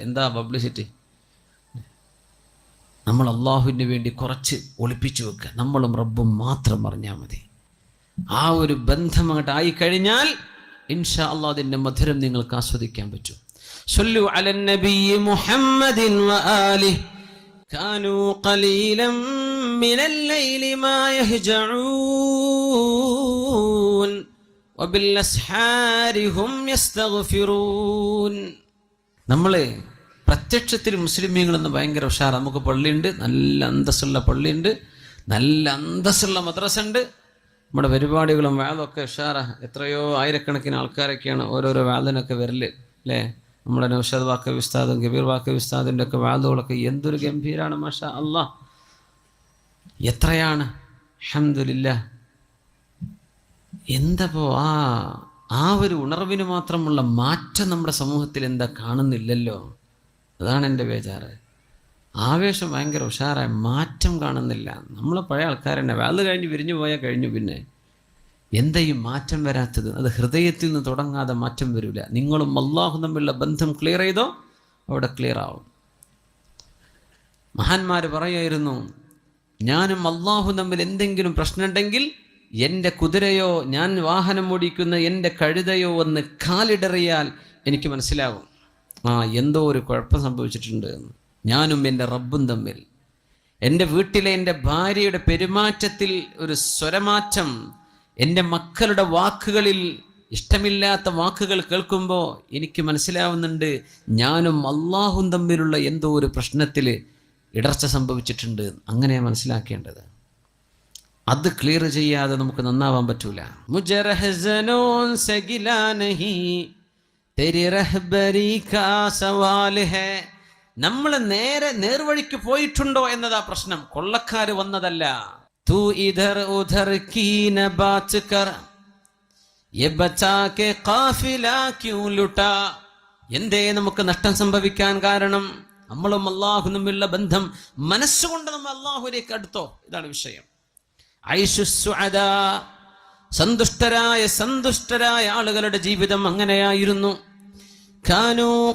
എന്താ പബ്ലിസിറ്റി നമ്മൾ അള്ളാഹുവിന് വേണ്ടി കുറച്ച് ഒളിപ്പിച്ചു വെക്കുക നമ്മളും റബ്ബും മാത്രം പറഞ്ഞാൽ മതി ആ ഒരു ബന്ധം അങ്ങോട്ട് ആയിക്കഴിഞ്ഞാൽ ഇൻഷാ അള്ളാഹ് അതിൻ്റെ മധുരം നിങ്ങൾക്ക് ആസ്വദിക്കാൻ പറ്റും صلوا على النبي محمد وآله كانوا قليلا من الليل ما يهجعون وبالأسحار هم يستغفرون നമ്മള് പ്രത്യക്ഷത്തിൽ മുസ്ലിമീങ്ങളെന്ന് ഭയങ്കര ഉഷാർ നമുക്ക് പള്ളിയുണ്ട് നല്ല അന്തസ്സുള്ള പള്ളിയുണ്ട് നല്ല അന്തസ്സുള്ള മദ്രസ ഉണ്ട് നമ്മുടെ പരിപാടികളും വേദമൊക്കെ ഉഷാറ. എത്രയോ ആയിരക്കണക്കിന് ആൾക്കാരൊക്കെയാണ് ഓരോരോ വേദനൊക്കെ വരൽ അല്ലേ? നമ്മുടെ നൗഷാദ് വാക്ക വിസ്താദും ഗബീർ വാക്ക വിസ്താദിന്റെ ഒക്കെ വേദങ്ങളൊക്കെ എന്തൊരു ഗംഭീരാണ് മാഷ അള്ളാ. എത്രയാണ്? അഹമ്മദില്ല എന്തപ്പോ ആ ആ ഒരു ഉണർവിന് മാത്രമുള്ള മാറ്റം നമ്മുടെ സമൂഹത്തിൽ എന്താ കാണുന്നില്ലല്ലോ? അതാണ് എന്റെ ബേജാറ്. ആവേശം ഭയങ്കര ഉഷാറായി മാറ്റം കാണുന്നില്ല. നമ്മൾ പഴയ ആൾക്കാരെന്നെ വേൾ കഴിഞ്ഞ് വിരിഞ്ഞു പോയാൽ കഴിഞ്ഞു പിന്നെ. എന്താ ഈ മാറ്റം വരാത്തത്? അത് ഹൃദയത്തിൽ നിന്ന് തുടങ്ങാതെ മാറ്റം വരില്ല നിങ്ങളും അള്ളാഹു തമ്മിലുള്ള ബന്ധം ക്ലിയർ ചെയ്തോ? അവിടെ ക്ലിയർ ആവും. മഹാന്മാർ പറയായിരുന്നു ഞാനും അള്ളാഹു തമ്മിൽ എന്തെങ്കിലും പ്രശ്നമുണ്ടെങ്കിൽ എന്റെ കുതിരയോ ഞാൻ വാഹനം ഓടിക്കുന്ന എന്റെ കഴുതയോ ഒന്ന് കാലിടറിയാൽ എനിക്ക് മനസ്സിലാവും. ആ എന്തോ ഒരു കുഴപ്പം സംഭവിച്ചിട്ടുണ്ട്. എന്ന് ഞാനും എന്റെ റബ്ബും തമ്മിൽ. എന്റെ വീട്ടിലെ എന്റെ ഭാര്യയുടെ പെരുമാറ്റത്തിൽ ഒരു സ്വരമാറ്റം എന്റെ മക്കളുടെ വാക്കുകളിൽ ഇഷ്ടമില്ലാത്ത വാക്കുകൾ കേൾക്കുമ്പോൾ എനിക്ക് മനസ്സിലാവുന്നുണ്ട് ഞാനും അള്ളാഹും തമ്മിലുള്ള എന്തോ ഒരു പ്രശ്നത്തിൽ ഇടർച്ച സംഭവിച്ചിട്ടുണ്ട്. അങ്ങനെ മനസ്സിലാക്കേണ്ടത്. അത് ക്ലിയർ ചെയ്യാതെ നമുക്ക് നന്നാവാൻ പറ്റൂല. തെരി റഹ്ബരി ഹേ. നമ്മൾ നേരെ നേർവഴിക്ക് പോയിട്ടുണ്ടോ എന്നതാ പ്രശ്നം. കൊള്ളക്കാര് വന്നതല്ല. തൂ ഇധർ ഉധർ കീന ബാച്ച് എന്തേ നമുക്ക് നഷ്ടം സംഭവിക്കാൻ കാരണം? നമ്മളും അള്ളാഹു തമ്മിലുള്ള ബന്ധം മനസ്സുകൊണ്ട് നമ്മൾ അള്ളാഹുലേക്ക് അടുത്തോ? ഇതാണ് വിഷയം. സന്തുഷ്ടരായ സന്തുഷ്ടരായ ആളുകളുടെ ജീവിതം അങ്ങനെയായിരുന്നു. കാനു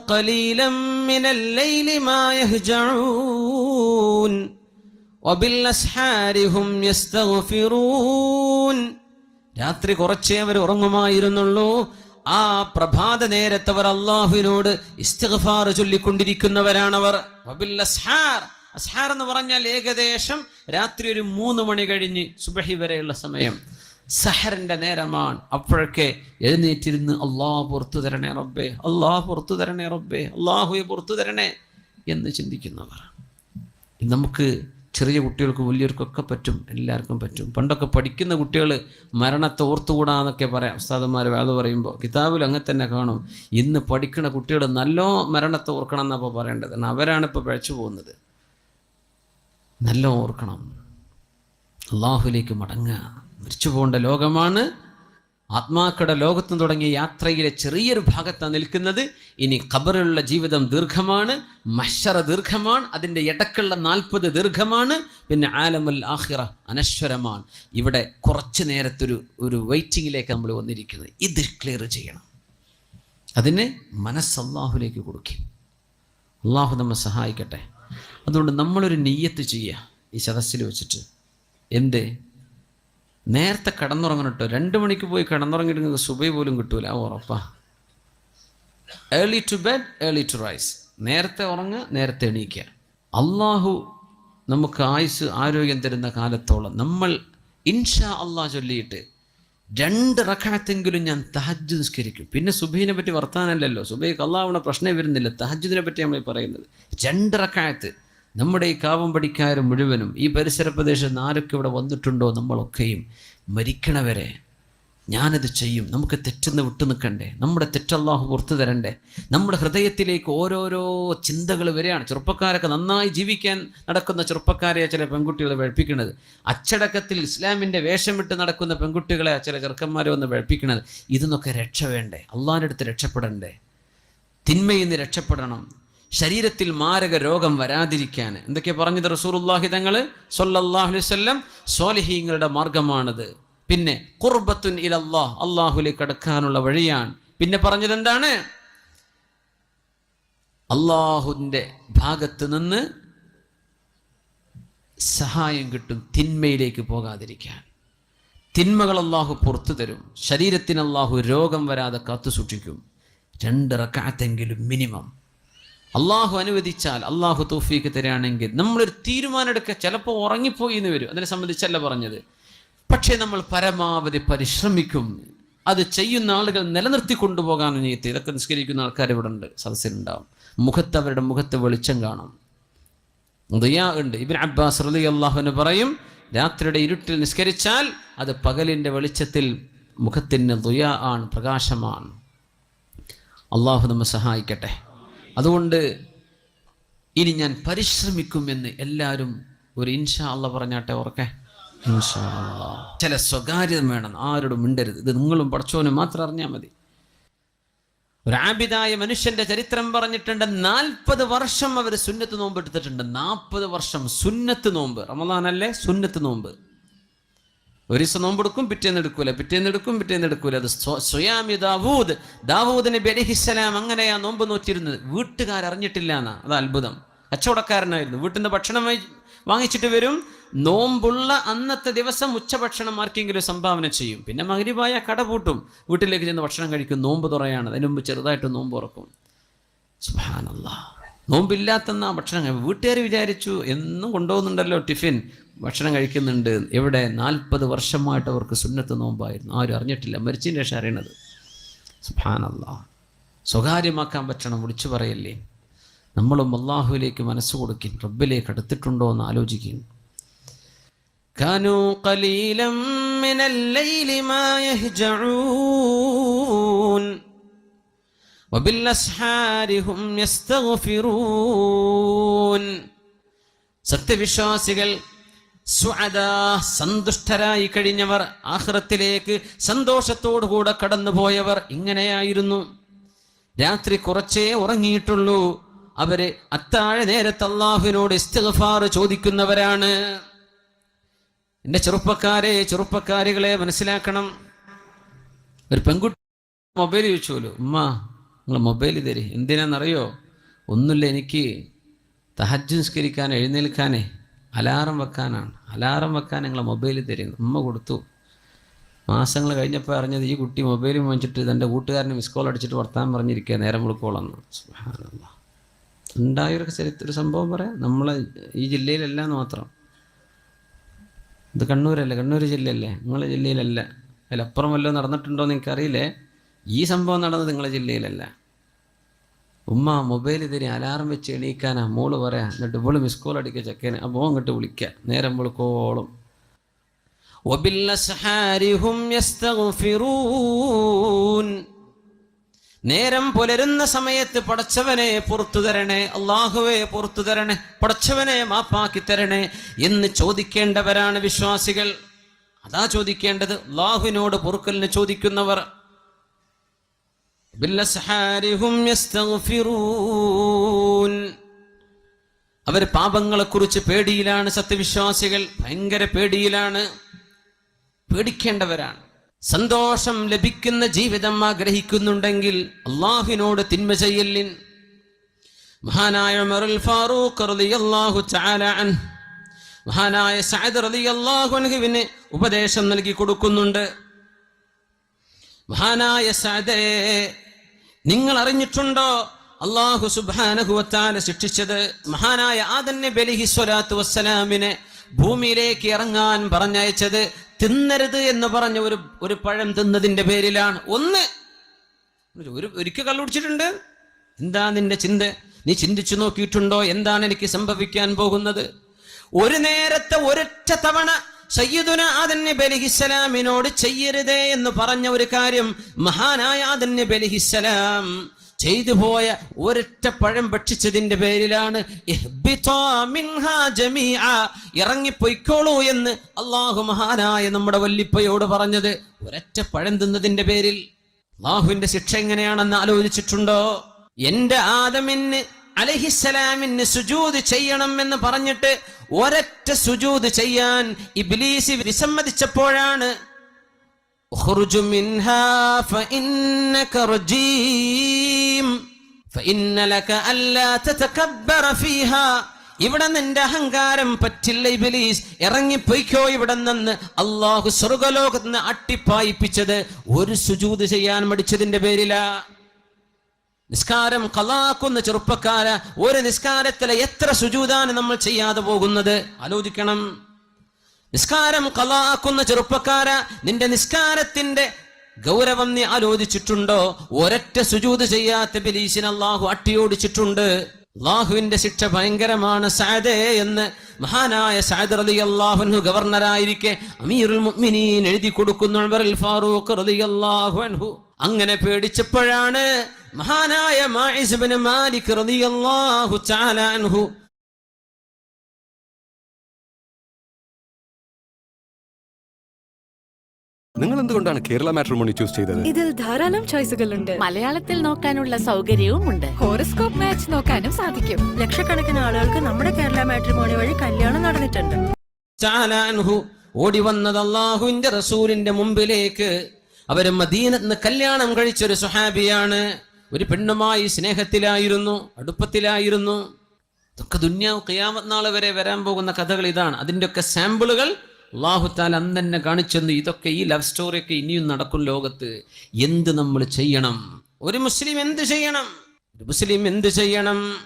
രാത്രി കുറച്ചേ അവർ ഉറങ്ങുമായിരുന്നുള്ളൂ. ആ പ്രഭാത നേരത്തെ അവർ അള്ളാഹുവിനോട് ഇസ്തിഗ്ഫാർ ചൊല്ലിക്കൊണ്ടിരിക്കുന്നവരാണവർ. അസ്ഹാർ എന്ന് പറഞ്ഞാൽ ഏകദേശം രാത്രി ഒരു മൂന്ന് മണി കഴിഞ്ഞ് സുബഹി വരെയുള്ള സമയം. സഹറിന്റെ നേരമാണ്. അപ്പോഴൊക്കെ എഴുന്നേറ്റിരുന്ന് അള്ളാഹ് പുറത്തു തരണേ റബ്ബേ അള്ളാഹ് പുറത്തു തരണേ റബ്ബേ അള്ളാഹുയെ പുറത്തു തരണേ എന്ന് ചിന്തിക്കുന്നവർ. നമുക്ക് ചെറിയ കുട്ടികൾക്ക് വലിയവർക്കൊക്കെ പറ്റും എല്ലാവർക്കും പറ്റും. പണ്ടൊക്കെ പഠിക്കുന്ന കുട്ടികൾ മരണത്തെ ഓർത്തുകൂടാന്നൊക്കെ പറയാം. ഉസ്താദന്മാർ വേദ പറയുമ്പോൾ കിതാബിൽ അങ്ങനെ തന്നെ കാണും. ഇന്ന് പഠിക്കുന്ന കുട്ടികൾ നല്ല മരണത്തെ ഓർക്കണം എന്നപ്പോൾ പറയേണ്ടത്. കാരണം അവരാണ് ഇപ്പോൾ പിഴച്ചു പോകുന്നത്. നല്ല ഓർക്കണം. അള്ളാഹുലേക്ക് മടങ്ങുക. മരിച്ചു പോകേണ്ട ലോകമാണ്. ആത്മാക്കളുടെ ലോകത്തും തുടങ്ങിയ യാത്രയിലെ ചെറിയൊരു ഭാഗത്താണ് നിൽക്കുന്നത്. ഇനി ഖബറിലുള്ള ജീവിതം ദീർഘമാണ്. മഷറ ദീർഘമാണ്. അതിന്റെ ഇടക്കുള്ള നാൽപ്പത് ദീർഘമാണ്. പിന്നെ ആലമുൽ ആഹിറ അനശ്വരമാണ്. ഇവിടെ കുറച്ച് നേരത്തൊരു ഒരു വെയിറ്റിങ്ങിലേക്ക് നമ്മൾ വന്നിരിക്കുന്നത് ഇത് ക്ലിയർ ചെയ്യണം. അതിന് മനസ്സ് അള്ളാഹുലേക്ക് കൊടുക്കും. അള്ളാഹു നമ്മെ സഹായിക്കട്ടെ. അതുകൊണ്ട് നമ്മളൊരു നെയ്യത്ത് ചെയ്യുക. ഈ സദസ്സിൽ വെച്ചിട്ട്. എന്ത്? നേരത്തെ കിടന്നുറങ്ങണം കേട്ടോ രണ്ട് മണിക്ക് പോയി കിടന്നുറങ്ങിയിട്ട് സുബൈ പോലും കിട്ടൂല ഉറപ്പാ. Early to bed early to rise നേരത്തെ ഉറങ്ങുക നേരത്തെ എണീക്കുക. അള്ളാഹു നമുക്ക് ആയുസ് ആരോഗ്യം തരുന്ന കാലത്തോളം നമ്മൾ ഇൻഷാ അള്ളാഹ് ചൊല്ലിയിട്ട് രണ്ട് റക്കണത്തെങ്കിലും ഞാൻ തഹജ് നിസ്കരിക്കും. പിന്നെ സുബൈനെ പറ്റി വർത്താനല്ലല്ലോ. സുബൈക്ക് അള്ളാഹുടെ പ്രശ്നമേ വരുന്നില്ല. തഹജുദിനെ പറ്റി നമ്മൾ പറയുന്നത്. രണ്ട് റക്കായത്ത് നമ്മുടെ ഈ കാവം പഠിക്കാർ മുഴുവനും ഈ പരിസര പ്രദേശത്ത് ആരൊക്കെ ഇവിടെ വന്നിട്ടുണ്ടോ നമ്മളൊക്കെയും മരിക്കണവരെ ഞാനത് ചെയ്യും. നമുക്ക് തെറ്റെന്ന് വിട്ടു നിൽക്കണ്ടേ? നമ്മുടെ തെറ്റല്ലാഹു പുറത്തു തരണ്ടേ? നമ്മുടെ ഹൃദയത്തിലേക്ക് ഓരോരോ ചിന്തകൾ വരികയാണ്. ചെറുപ്പക്കാരൊക്കെ നന്നായി ജീവിക്കാൻ നടക്കുന്ന ചെറുപ്പക്കാരെ ചില പെൺകുട്ടികളെ വെഴുപ്പിക്കുന്നത് അച്ചടക്കത്തിൽ ഇസ്ലാമിന്റെ വേഷമിട്ട് നടക്കുന്ന പെൺകുട്ടികളെ ചില ചെറുക്കന്മാരെ വന്ന് വെഴുപ്പിക്കുന്നത് ഇതൊന്നൊക്കെ രക്ഷ വേണ്ടേ? അള്ളാഹിന്റെ അടുത്ത് രക്ഷപ്പെടണ്ടേ? തിന്മയിൽ നിന്ന് രക്ഷപ്പെടണം. ശരീരത്തിൽ മാരക രോഗം വരാതിരിക്കാൻ. എന്തൊക്കെ പറഞ്ഞത് റസൂറുല്ലാഹി തങ്ങൾ സൊല്ലാഹുലിസ്വല്ലം സോലഹീങ്ങളുടെ മാർഗമാണത്. പിന്നെ കുർബത്തുൻ ഇലല്ലാഹ് അള്ളാഹുലേക്ക് കടക്കാനുള്ള വഴിയാണ്. പിന്നെ പറഞ്ഞത് എന്താണ്? അള്ളാഹുവിന്റെ ഭാഗത്ത് നിന്ന് സഹായം കിട്ടും തിന്മയിലേക്ക് പോകാതിരിക്കാൻ. തിന്മകൾ അള്ളാഹു പുറത്തു തരും. ശരീരത്തിന് അള്ളാഹു രോഗം വരാതെ കാത്തു സൂക്ഷിക്കും രണ്ട് റക്കാത്തെങ്കിലും മിനിമം. അള്ളാഹു അനുവദിച്ചാൽ അള്ളാഹു തോഫീക്ക് തരികയാണെങ്കിൽ നമ്മളൊരു തീരുമാനം എടുക്കുക ചിലപ്പോൾ ഉറങ്ങിപ്പോയി എന്ന് വരും. അതിനെ സംബന്ധിച്ചല്ല പറഞ്ഞത്. പക്ഷേ നമ്മൾ പരമാവധി പരിശ്രമിക്കും. അത് ചെയ്യുന്ന ആളുകൾ നിലനിർത്തി കൊണ്ടുപോകാൻ നീയത്ത്. ഇതൊക്കെ നിസ്കരിക്കുന്ന ആൾക്കാർ ഇവിടെ ഉണ്ട് സദസ്സിലുണ്ടാവും. മുഖത്ത് അവരുടെ മുഖത്ത് വെളിച്ചം കാണും. ദയാ ഉണ്ട്. ഇബിൻ അബ്ബാസ് റലി അള്ളാഹുവിന് പറയും രാത്രിയുടെ ഇരുട്ടിൽ നിസ്കരിച്ചാൽ അത് പകലിന്റെ വെളിച്ചത്തിൽ മുഖത്തിന് ദുയാ ആണ് പ്രകാശമാണ്. അള്ളാഹു നമ്മെ സഹായിക്കട്ടെ. അതുകൊണ്ട് ഇനി ഞാൻ പരിശ്രമിക്കും എന്ന് എല്ലാവരും ഒരു ഇൻഷാ അല്ല പറഞ്ഞാട്ടെ ഓർക്കെ. ചില സ്വകാര്യത വേണം ആരോടും മിണ്ടരുത്. ഇത് നിങ്ങളും പഠിച്ചവനും മാത്രം അറിഞ്ഞാൽ മതി. ഒരാബിതായ മനുഷ്യന്റെ ചരിത്രം പറഞ്ഞിട്ടുണ്ട് നാൽപ്പത് വർഷം അവർ സുന്നത്ത് നോമ്പ് എടുത്തിട്ടുണ്ട്. നാൽപ്പത് വർഷം സുന്നത്ത് നോമ്പ്. റമദാനല്ലേ? സുന്നത്ത് നോമ്പ്. ഒരു ദിവസം നോമ്പെടുക്കും പിറ്റേന്ന് എടുക്കൂല. പിറ്റേന്ന് എടുക്കും പിറ്റേന്ന് എടുക്കൂല. അത് സ്വ- സ്വയാമി ദാവൂദ്. ദാവൂദ് നബി അങ്ങനെയാ നോമ്പ് നോറ്റിരുന്നത്. വീട്ടുകാർ അറിഞ്ഞിട്ടില്ല എന്നാ. അത് അത്ഭുതം. കച്ചവടക്കാരനായിരുന്നു. വീട്ടിൽ നിന്ന് ഭക്ഷണം വാങ്ങിച്ചിട്ട് വരും. നോമ്പുള്ള അന്നത്തെ ദിവസം ഉച്ചഭക്ഷണം ആർക്കെങ്കിലും സംഭാവന ചെയ്യും. പിന്നെ മകരിവായ കട പൂട്ടും. വീട്ടിലേക്ക് ചെന്ന് ഭക്ഷണം കഴിക്കും. നോമ്പ് തുറയാണ്. അതിന് മുമ്പ് ചെറുതായിട്ട് നോമ്പ് തുറക്കും. സുബാനല്ലാ നോമ്പില്ലാത്തെന്ന ഭക്ഷണം വീട്ടുകാർ വിചാരിച്ചു എന്നും കൊണ്ടുപോകുന്നുണ്ടല്ലോ ടിഫിൻ. ഭക്ഷണം കഴിക്കുന്നുണ്ട്. എവിടെ? നാൽപ്പത് വർഷമായിട്ട് അവർക്ക് സുന്നത്ത് നോമ്പായിരുന്നു. ആരും അറിഞ്ഞിട്ടില്ല. മരിച്ചതിന് ശേഷം അറിയണത്. സുഭാനല്ല സ്വകാര്യമാക്കാൻ പറ്റണം. വിളിച്ചു പറയല്ലേ. നമ്മളും അള്ളാഹുവിലേക്ക് മനസ്സ് കൊടുക്കും. റബ്ബിലേക്ക് അടുത്തിട്ടുണ്ടോ എന്ന് ആലോചിക്കും കനു കലീലം മിനല്ലൈലി മാ സത്യവിശ്വാസികൾ സന്തുഷ്ടരായി കഴിഞ്ഞവർ ആഹ്റത്തിലേക്ക് സന്തോഷത്തോടുകൂടെ കടന്നുപോയവർ ഇങ്ങനെയായിരുന്നു. രാത്രി കുറച്ചേ ഉറങ്ങിയിട്ടുള്ളൂ. അവർ അത്താഴ നേരത്ത് അള്ളാഹുവിനോട് ഇസ്തിഗ്ഫാർ ചോദിക്കുന്നവരാണ്. എന്റെ ചെറുപ്പക്കാരെ ചെറുപ്പക്കാരികളെ മനസ്സിലാക്കണം. ഒരു പെൺകുട്ടി മൊബൈൽ ചോദിച്ചോലു ഉമ്മ നിങ്ങൾ മൊബൈൽ തരി. എന്തിനാണെന്നറിയോ ഒന്നുമില്ല എനിക്ക് തഹജ് നിസ്കരിക്കാൻ എഴുന്നേൽക്കാനേ അലാറം വെക്കാനാണ്. അലാറം വെക്കാൻ നിങ്ങൾ മൊബൈൽ തരും. ഉമ്മ കൊടുത്തു. മാസങ്ങൾ കഴിഞ്ഞപ്പോൾ അറിഞ്ഞത് ഈ കുട്ടി മൊബൈൽ വാങ്ങിച്ചിട്ട് തന്റെ കൂട്ടുകാരനെ മിസ് കോൾ അടിച്ചിട്ട് വർത്താൻ പറഞ്ഞിരിക്കുക നേരം വിളിക്കോളന്ന്. ഉണ്ടായൊരു ചരിത്ര സംഭവം പറയാം. നമ്മളെ ഈ ജില്ലയിലല്ല എന്ന് മാത്രം. ഇത് കണ്ണൂരല്ലേ? കണ്ണൂർ ജില്ലയല്ലേ? നിങ്ങളെ ജില്ലയിലല്ല. അതിലപ്പുറം വല്ലതും നടന്നിട്ടുണ്ടോ എന്ന് എനിക്കറിയില്ലേ? ഈ സംഭവം നടന്നത് നിങ്ങളുടെ ജില്ലയിലല്ല. ഉമ്മ മൊബൈൽ തിരി അലാറം വെച്ച് എണീക്കാനാ മോൾ പറയാ. എന്നിട്ട് ഇവൾ മിസ് കോൾ അടിക്കുക ചെക്കനെ. അപ്പോൾ അങ്ങോട്ട് വിളിക്കുക. നേരം വിളിക്കോളും നേരം പുലരുന്ന സമയത്ത് പടച്ചവനെ പുറത്തു തരണേ. അള്ളാഹുവെ പുറത്തു തരണേ. പടച്ചവനെ മാപ്പാക്കി തരണേ എന്ന് ചോദിക്കേണ്ടവരാണ് വിശ്വാസികൾ. അതാ ചോദിക്കേണ്ടത്. അള്ളാഹുവിനോട് പൊറുക്കലിന് ചോദിക്കുന്നവർ. അവർ പാപങ്ങളെക്കുറിച്ച് പേടിയിലാണ് സത്യവിശ്വാസികൾ. ഭയങ്കര പേടിയിലാണ്. പേടിക്കേണ്ടവരാണ്. സന്തോഷം ലഭിക്കുന്ന ജീവിതം ആഗ്രഹിക്കുന്നുണ്ടെങ്കിൽ അള്ളാഹുവിനോട് തിന്മ ചെയ്യലിൻ. മഹാനായ ഉമറുൽ ഫാറൂഖ് റളിയല്ലാഹു തആല അൻ മഹാനായ സഅദ് റളിയല്ലാഹു അൻഹുവിന് ഉപദേശം നൽകി കൊടുക്കുന്നുണ്ട്. മഹാനായ സഅദേ നിങ്ങൾ അറിഞ്ഞിട്ടുണ്ടോ അള്ളാഹു സുബ്ഹാനഹു വതആല ശിക്ഷിച്ചത് മഹാനായ ആദന്യ ബലിഹി അലൈഹി സ്വലാത്തു വസ്സലാമിനെ ഭൂമിയിലേക്ക് ഇറങ്ങാൻ പറഞ്ഞയച്ചത് തിന്നരുത് എന്ന് പറഞ്ഞ ഒരു ഒരു പഴം തിന്നതിന്റെ പേരിലാണ്. ഒന്ന് ഒരു ഒരിക്കൽ കള്ളുടിച്ചിട്ടുണ്ട് എന്താ നിന്റെ ചിന്ത? നീ ചിന്തിച്ചു നോക്കിയിട്ടുണ്ടോ? എന്താണ് എനിക്ക് സംഭവിക്കാൻ പോകുന്നത്? ഒരു നേരത്തെ ഒരൊറ്റ തവണ സയ്യിദുന ആദൻ നബി ചെയ്യരുതേ എന്ന് പറഞ്ഞ ഒരു കാര്യം മഹാനായ ആദൻ നബി ചെയ്തു പോയ ഒരൊറ്റ പഴം ഭക്ഷിച്ചതിന്റെ പേരിലാണ്. ഇറങ്ങിപ്പൊയ്ക്കോളൂ എന്ന് അള്ളാഹു മഹാനായ നമ്മുടെ വല്ലിപ്പയോട് പറഞ്ഞത് ഒരൊറ്റ പഴം തിന്നതിന്റെ പേരിൽ അള്ളാഹുവിന്റെ ശിക്ഷ എങ്ങനെയാണെന്ന് ആലോചിച്ചിട്ടുണ്ടോ എന്റെ ആദമിന് അലഹിസലാമിന് സുജൂത് ചെയ്യണം എന്ന് പറഞ്ഞിട്ട് ഒരൊറ്റ ഒരൊറ്റ സുജൂത് ചെയ്യാൻ ഇബ്ലീസ് വിസമ്മതിച്ചപ്പോഴാണ്. ഇവിടെ നിന്റെ അഹങ്കാരം പറ്റില്ല ഇബിലീസ്. ഇറങ്ങിപ്പോയിക്കോ ഇവിടെ നിന്ന്. അള്ളാഹു സ്വർഗലോകത്ത് നിന്ന് അട്ടിപ്പായിപ്പിച്ചത് ഒരു സുജൂത് ചെയ്യാൻ മടിച്ചതിന്റെ പേരിലാ. നിസ്കാരം കലാക്കുന്ന ചെറുപ്പക്കാര ഒരു നിസ്കാരത്തിലെ എത്ര സുജൂതാണ് നമ്മൾ ചെയ്യാതെ പോകുന്നത്? ആലോചിക്കണം. നിസ്കാരം കലാക്കുന്ന ചെറുപ്പക്കാര നിന്റെ നിസ്കാരത്തിന്റെ ഗൗരവം നീ ആലോചിച്ചിട്ടുണ്ടോ? ഒരൊറ്റ സുജൂത് ചെയ്യാത്ത ബിലീസിന് അള്ളാഹു അട്ടിയോടിച്ചിട്ടുണ്ട്. അള്ളാഹുവിന്റെ ശിക്ഷ ഭയങ്കരമാണ്. സാദേ എന്ന് മഹാനായ സാദർ അലി അള്ളാഹുൻഹു ഗവർണറായിരിക്കെ അമീറുൽ മുഅ്മിനീൻ എഴുതി കൊടുക്കുന്നു ഫാറൂഖ് റളിയല്ലാഹു അൻഹു അങ്ങനെ പേടിച്ചപ്പോഴാണ് മഹാനായ മാഇസ് ഇബ്നു മാലിക് റളിയല്ലാഹു തആല അൻഹു നിങ്ങൾ എന്തുകൊണ്ടാണ് കേരള മാട്രിമോണി ചൂസ് ചെയ്തത്? ഇതിൽ ധാരാളം ചോയ്സുകൾ ഉണ്ട് മലയാളത്തിൽ നോക്കാനുള്ള സൗകര്യവും ഉണ്ട് ഹോറോസ്കോപ്പ് മാച്ച് നോക്കാനും സാധിക്കും. ലക്ഷക്കണക്കിന് ആളുകൾക്ക് നമ്മുടെ കേരള മാട്രിമോണി വഴി കല്യാണം നടന്നിട്ടുണ്ട്. തആല അൻഹു ഓടി വന്നത് അള്ളാഹുവിന്റെ റസൂലിന്റെ മുമ്പിലേക്ക് അവർ മദീനത്ത് കല്യാണം കഴിച്ച ഒരു സുഹാബിയാണ് ഒരു പെണ്ണുമായി സ്നേഹത്തിലായിരുന്നു അടുപ്പത്തിലായിരുന്നു. ഇതൊക്കെ ദുന്യാവ് ഖിയാമത്ത് നാളെ വരെ വരാൻ പോകുന്ന കഥകൾ ഇതാണ്. അതിന്റെയൊക്കെ സാമ്പിളുകൾ അള്ളാഹുത്താൽ അന്ന് തന്നെ കാണിച്ചെന്ന് ഇതൊക്കെ ഈ ലവ് സ്റ്റോറിയൊക്കെ ഇനിയും നടക്കും ലോകത്ത്. എന്ത് നമ്മൾ ചെയ്യണം? ഒരു മുസ്ലിം എന്ത് ചെയ്യണം? ഒരു മുസ്ലിം എന്ത് ചെയ്യണം?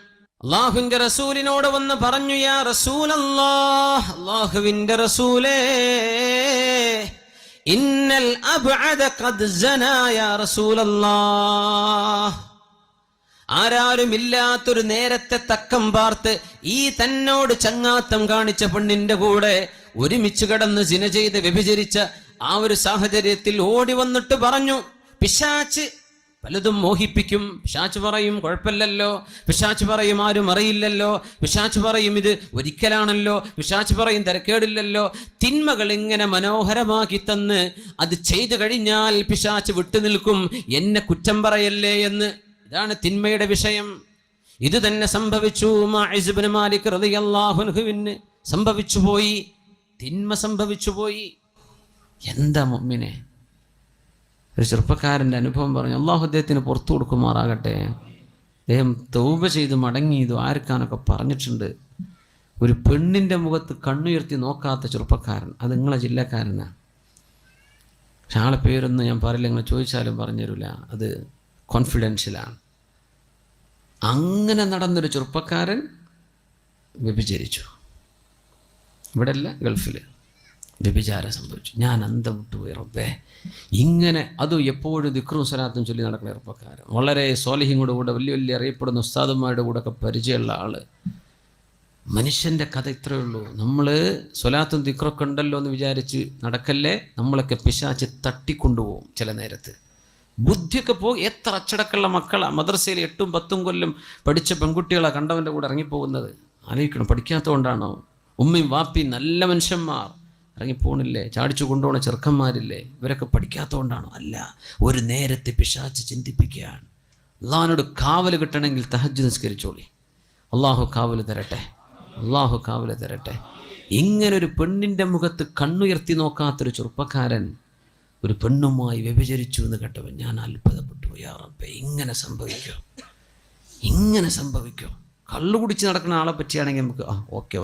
അള്ളാഹുവിന്റെ റസൂലിനോട് വന്ന് പറഞ്ഞു യാ റസൂൽ അള്ളാഹുവിന്റെ റസൂലേ ഇന്നൽ അബ്അദ ഖദ് സനാ യാ റസൂലല്ലാഹ്. ആരാരുമില്ലാത്തൊരു നേരത്തെ തക്കം പാർത്ത് ഈ തന്നോട് ചങ്ങാത്തം കാണിച്ച പെണ്ണിന്റെ കൂടെ ഒരുമിച്ച് കിടന്ന് സിന ചെയ്ത് വ്യഭിചരിച്ച ആ ഒരു സാഹചര്യത്തിൽ ഓടി വന്നിട്ട് പറഞ്ഞു പിശാച്ച് പലതും മോഹിപ്പിക്കും. പിശാച്ച് പറയും കുഴപ്പമില്ലല്ലോ. പിശാച്ച് പറയും ആരും അറിയില്ലല്ലോ. പിശാച്ച് പറയും ഇത് ഒരിക്കലാണല്ലോ. പിശാച്ച് പറയും തിരക്കേടില്ലല്ലോ. തിന്മകൾ ഇങ്ങനെ മനോഹരമാക്കി തന്ന് അത് ചെയ്തു കഴിഞ്ഞാൽ പിശാച്ച് വിട്ടുനിൽക്കും എന്നെ കുറ്റം പറയല്ലേ എന്ന്. ഇതാണ് തിന്മയുടെ വിഷയം. ഇത് തന്നെ സംഭവിച്ചു മാലിക് റളിയല്ലാഹു അൻഹുവിന്. സംഭവിച്ചു പോയി. തിന്മ സംഭവിച്ചു പോയി. എന്താ മുമ്മിനെ? ഒരു ചെറുപ്പക്കാരന്റെ അനുഭവം പറഞ്ഞു അള്ളാഹു അദ്ദേഹത്തിന് പുറത്തു കൊടുക്കുമാറാകട്ടെ. അദ്ദേഹം തൗബ ചെയ്ത് മടങ്ങിയതും ആർക്കാനൊക്കെ പറഞ്ഞിട്ടുണ്ട്. ഒരു പെണ്ണിന്റെ മുഖത്ത് കണ്ണുയർത്തി നോക്കാത്ത ചെറുപ്പക്കാരൻ അത് നിങ്ങളെ ജില്ലക്കാരനാണ് പക്ഷെ ആളെ പേരൊന്നും ഞാൻ പറയില്ല നിങ്ങൾ ചോദിച്ചാലും പറഞ്ഞു തരില്ല അത് കോൺഫിഡൻഷ്യലാണ് അങ്ങനെ നടന്നൊരു ചെറുപ്പക്കാരൻ വ്യഭിചരിച്ചു. ഇവിടെ അല്ല ഗൾഫിൽ വ്യഭിചാരം സംഭവിച്ചു. ഞാൻ അന്തം വിട്ടുപോയി റബ്ബേ. ഇങ്ങനെ അത് എപ്പോഴും ദിക്രും സ്വലാത്തും ചൊല്ലി നടക്കുന്ന ചെറുപ്പക്കാരൻ. വളരെ സോലഹിങ്ങളുടെ കൂടെ വലിയ വലിയ അറിയപ്പെടുന്ന ഉസ്താദന്മാരുടെ കൂടെ ഒക്കെ പരിചയമുള്ള ആൾ. മനുഷ്യന്റെ കഥ ഇത്രയേ ഉള്ളൂ. നമ്മൾ സ്വലാത്തും ദിക്രൊക്കെ ഉണ്ടല്ലോ എന്ന് വിചാരിച്ച് നടക്കല്ലേ? നമ്മളൊക്കെ പിശാച്ച് തട്ടിക്കൊണ്ടുപോകും ചില നേരത്ത്. ബുദ്ധിയൊക്കെ പോകും. എത്ര അച്ചടക്കമുള്ള മക്കളാണ് മദ്രസയിൽ എട്ടും പത്തും കൊല്ലം പഠിച്ച പെൺകുട്ടികളാണ് കണ്ടവന്റെ കൂടെ ഇറങ്ങിപ്പോകുന്നത്. ആലോചിക്കണം പഠിക്കാത്തതുകൊണ്ടാണോ? ഉമ്മയും വാപ്പിയും നല്ല മനുഷ്യന്മാർ. ഇറങ്ങിപ്പോണില്ലേ? ചാടിച്ചു കൊണ്ടുപോണ ചെറുക്കന്മാരില്ലേ? ഇവരൊക്കെ പഠിക്കാത്തതുകൊണ്ടാണോ അല്ല ഒരു നേരത്തെ പിശാച്ച് ചിന്തിപ്പിക്കുകയാണ്. അള്ളാഹിനോട് കാവൽ കിട്ടണമെങ്കിൽ തഹജ് നിസ്കരിച്ചോളി. അള്ളാഹു കാവൽ തരട്ടെ. അള്ളാഹു കാവൽ തരട്ടെ. ഇങ്ങനെ ഒരു പെണ്ണിന്റെ മുഖത്ത് കണ്ണുയർത്തി നോക്കാത്തൊരു ചെറുപ്പക്കാരൻ ഒരു പെണ്ണുമായി വ്യഭിചരിച്ചു എന്ന് കേട്ടപ്പോൾ ഞാൻ അത്ഭുതപ്പെട്ടു. യാ ഇങ്ങനെ സംഭവിക്കോ? ഇങ്ങനെ സംഭവിക്കോ? കള്ളു കുടിച്ച് നടക്കുന്ന ആളെ പറ്റിയാണെങ്കിൽ നമുക്ക് ആ ഓക്കെ